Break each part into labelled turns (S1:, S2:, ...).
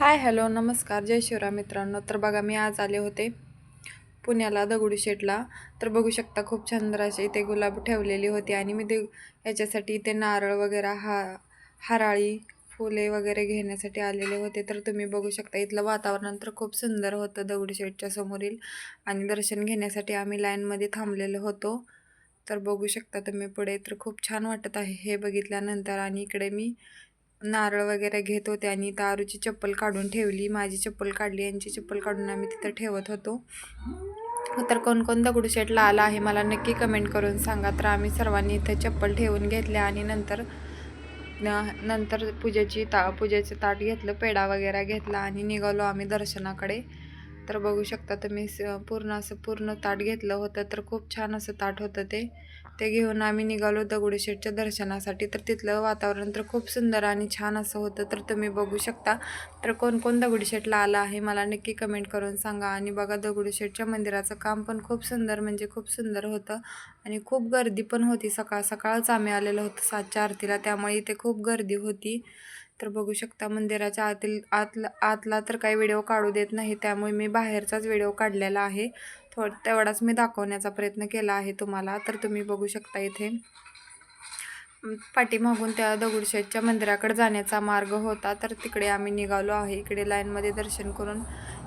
S1: Hi hello नमस्कार. जय शिवराम मित्रांनो. तर बघा मी आज आले होते पुण्याला दगडूशेठला तर बघू शकता खूप छान असे इथे गुलाब ठेवलेली होती आणि मी ते याच्यासाठी इथे नारळ वगैरे हा हराळी फुले वगैरे घेण्यासाठी आलेले होते. तर तुम्ही बघू शकता इथलं वातावरण तर खूप सुंदर होतं दगडूशेठच्या समोरील. आणि दर्शन घेण्यासाठी आम्ही लाईनमध्ये थांबलेलो होतो. तर बघू शकता तुम्ही पुढे तर खूप छान वाटत आहे हे बघितल्यानंतर. आणि इकडे मी नारळ वगैरे घेत होते आणि तारूची चप्पल काढून ठेवली. माझी चप्पल काढली यांची चप्पल काढून आम्ही तिथं ठेवत होतो. तर कोण कोण दगडूशेठला आला आहे मला नक्की कमेंट करून सांगा. तर आम्ही सर्वांनी इथं चप्पल ठेवून घेतल्या आणि नंतर न- नंतर पूजेची ता पूजेचं ताट घेतलं पेढा वगैरे घेतला आणि निघालो आम्ही दर्शनाकडे. तर बघू शकता तुम्ही पूर्ण असं पूर्ण ताट घेतलं होतं तर खूप छान असं ताट होतं ते. ते घेऊन आम्ही निघालो दगडूशेठच्या दर्शनासाठी. तर तिथलं वातावरण तर खूप सुंदर आणि छान असं होतं. तर तुम्ही बघू शकता. तर कोण कोण दगडूशेठला आला आहे मला नक्की कमेंट करून सांगा. आणि बघा दगडूशेठच्या मंदिराचं काम पण खूप सुंदर म्हणजे खूप सुंदर होतं. आणि खूप गर्दी पण होती. सकाळ सकाळच आम्ही आलेलो होतो सातच्या आरतीला. त्यामुळे इथे खूप गर्दी होती. तर बघू शकता मंदिराच्या आतील आतला आतला तर काही व्हिडिओ काढू देत नाही. त्यामुळे मी बाहेरचाच व्हिडिओ काढलेला आहे. तेवढाच मी दाखवण्याचा प्रयत्न केला आहे तुम्हाला तर तुम्ही बघू शकता इथे. पाठीमागून त्या दगडूशेठच्या मंदिराकडे जाण्याचा मार्ग होता तर तिकडे आम्ही निघालो आहे. इकडे लाईनमध्ये दर्शन करून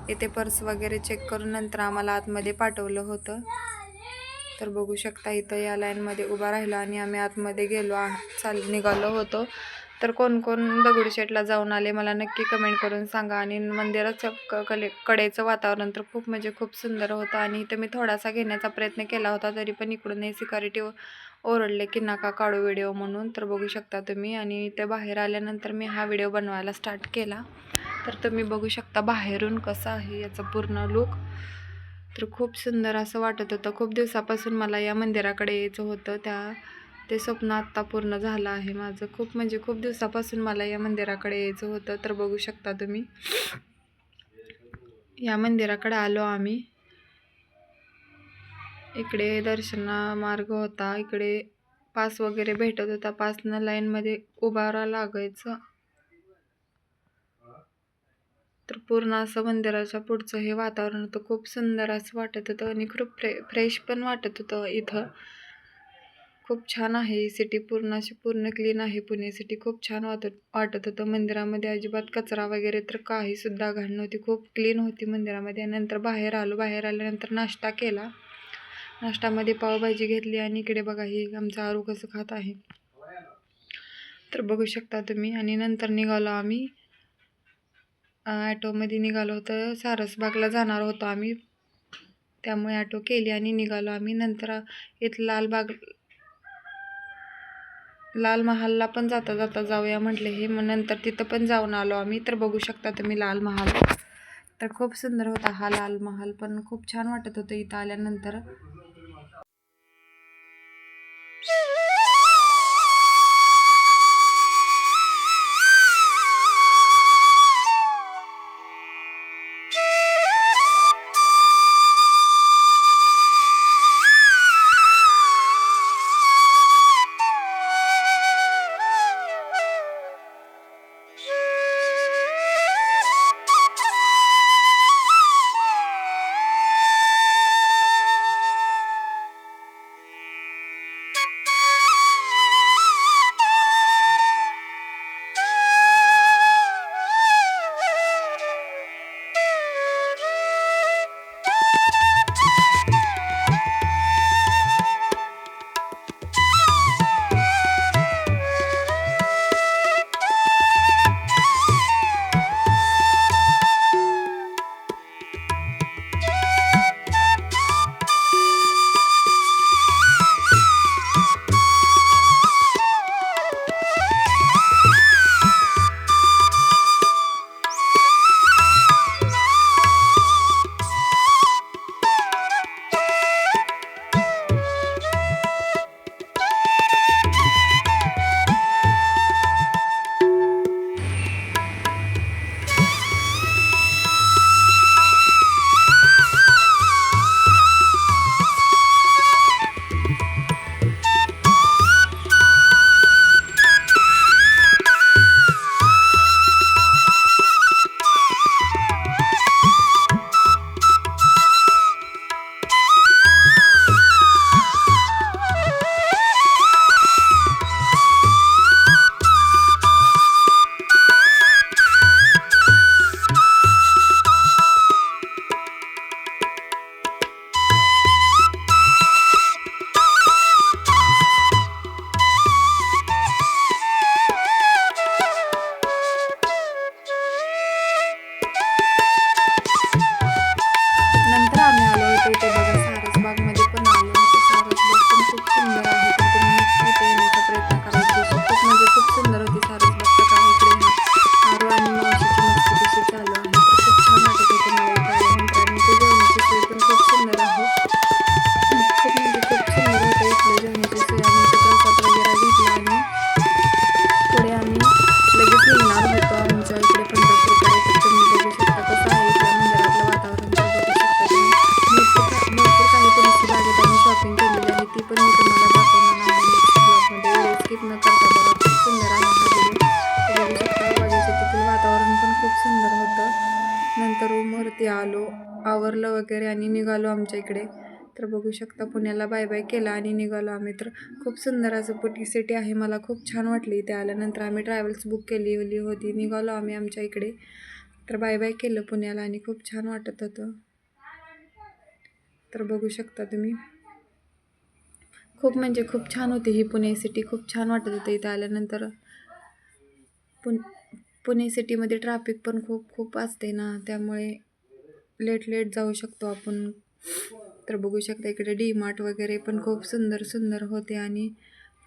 S1: इथे पर्स वगैरे चेक करून नंतर आम्हाला आतमध्ये पाठवलं होतं. तर बघू शकता इथं या लाईनमध्ये उभा राहिलो आणि आम्ही आतमध्ये गेलो आ चाल निघालो होतो. तर कोण कोण दगडूशेठला जाऊन आले मला नक्की कमेंट करून सांगा. आणि मंदिराचं क कले कडेचं वातावरण तर खूप म्हणजे खूप सुंदर होतं. आणि इथं मी थोडासा घेण्याचा प्रयत्न केला होता तरी पण इकडूनही सिक्युरिटी ओरडले की नका काढू व्हिडिओ म्हणून. तर बघू शकता तुम्ही. आणि इथे बाहेर आल्यानंतर मी हा व्हिडिओ बनवायला स्टार्ट केला. तर तुम्ही बघू शकता बाहेरून कसं आहे याचं पूर्ण लुक तर खूप सुंदर असं वाटत होतं. खूप दिवसापासून मला या मंदिराकडे यायचं होतं. त्या ते स्वप्न आत्ता पूर्ण झालं आहे माझं. खूप म्हणजे खूप दिवसापासून मला या मंदिराकडे यायचं होतं तर बघू शकता तुम्ही. या मंदिराकडे आलो आम्ही. इकडे दर्शना मार्ग होता. इकडे पास वगैरे भेटत होता. पासनं लाईनमध्ये उभारा लागायचं. तर पूर्ण असं मंदिराच्या पुढचं हे वातावरण होतं. खूप सुंदर असं वाटत होतं आणि खूप फ्रे फ्रेश पण वाटत होतं इथं. खूप छान आहे. ही सिटी पूर्ण अशी पूर्ण क्लीन आहे. पुणे सिटी खूप छान वाटत वाटत होतं. मंदिरामध्ये अजिबात कचरा वगैरे तर काहीसुद्धा घाण नव्हती. खूप क्लीन होती मंदिरामध्ये. नंतर बाहेर आलो. बाहेर आल्यानंतर नाश्ता केला. नाश्त्यामध्ये पावभाजी घेतली. आणि इकडे बघा ही आमचं आरू कसं खात आहे. तर बघू शकता तुम्ही. आणि नंतर निघालो आम्ही. ॲटोमध्ये निघालो होतं. सारसबागला जाणार होतो आम्ही. त्यामुळे ॲटो केली आणि निघालो आम्ही. नंतर इथं लालबाग लाल महालला पण जाता जाता जाऊया म्हटले हे. मग नंतर तिथं पण जाऊन आलो आम्ही. तर बघू शकता तुम्ही लाल महाल. तर खूप सुंदर होता हा लाल महाल. पण खूप छान वाटत होतं इथं आल्यानंतर. होतं नंतर रूमवरती आलो आवरलं वगैरे आणि निघालो आमच्या इकडे. तर बघू शकता पुण्याला बाय बाय केला आणि निघालो आम्ही. तर खूप सुंदर असं पुटी सिटी आहे. मला खूप छान वाटली इथे आल्यानंतर. आम्ही ट्रॅव्हल्स बुक केली होती. निघालो आम्ही आमच्या इकडे. तर बाय बाय केलं पुण्याला आणि खूप छान वाटत होतं. तर बघू शकता तुम्ही. खूप म्हणजे खूप छान होती ही पुणे सिटी खूप छान वाटत होती इथे आल्यानंतर. पुन पुणे सिटीमध्ये ट्रॅफिक पण खूप खूप असते ना. त्यामुळे लेट लेट जाऊ शकतो आपण. तर बघू शकता इकडे डी मार्ट वगैरे पण खूप सुंदर सुंदर होते आणि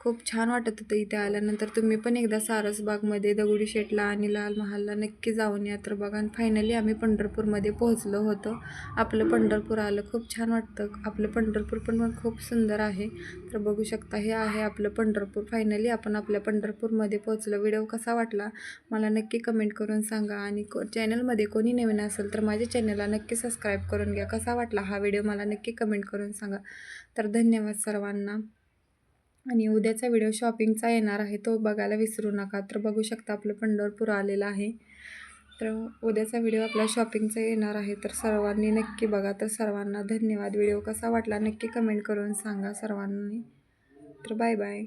S1: खूप छान वाटत होतं इथे आल्यानंतर. तुम्ही पण एकदा सारसबागमध्ये दगडूशेठला आणि लाल महालला नक्की जाऊन या तर बघा. आणि फायनली आम्ही पंढरपूरमध्ये पोहोचलो होतो. आपलं पंढरपूर आलं खूप छान वाटतं. आपलं पंढरपूर पण खूप सुंदर आहे. तर बघू शकता हे आहे आपलं पंढरपूर. फायनली आपण आपल्या पंढरपूरमध्ये पोहोचलो. व्हिडिओ कसा वाटला मला नक्की कमेंट करून सांगा. आणि को चॅनलमध्ये कोणी नवीन असेल तर माझ्या चॅनलला नक्की सबस्क्राईब करून घ्या. कसा वाटला हा व्हिडिओ मला नक्की कमेंट करून सांगा. तर धन्यवाद सर्वांना. आणि उद्याचा व्हिडिओ शॉपिंगचा येणार आहे तो बघायला विसरू नका. तर बघू शकता आपलं पंढरपूर आलेलं आहे. तर उद्याचा व्हिडिओ आपला शॉपिंगचा येणार आहे. तर सर्वांनी नक्की बघा. तर सर्वांना धन्यवाद. व्हिडिओ कसा वाटला नक्की कमेंट करून सांगा सर्वांनी. तर बाय बाय.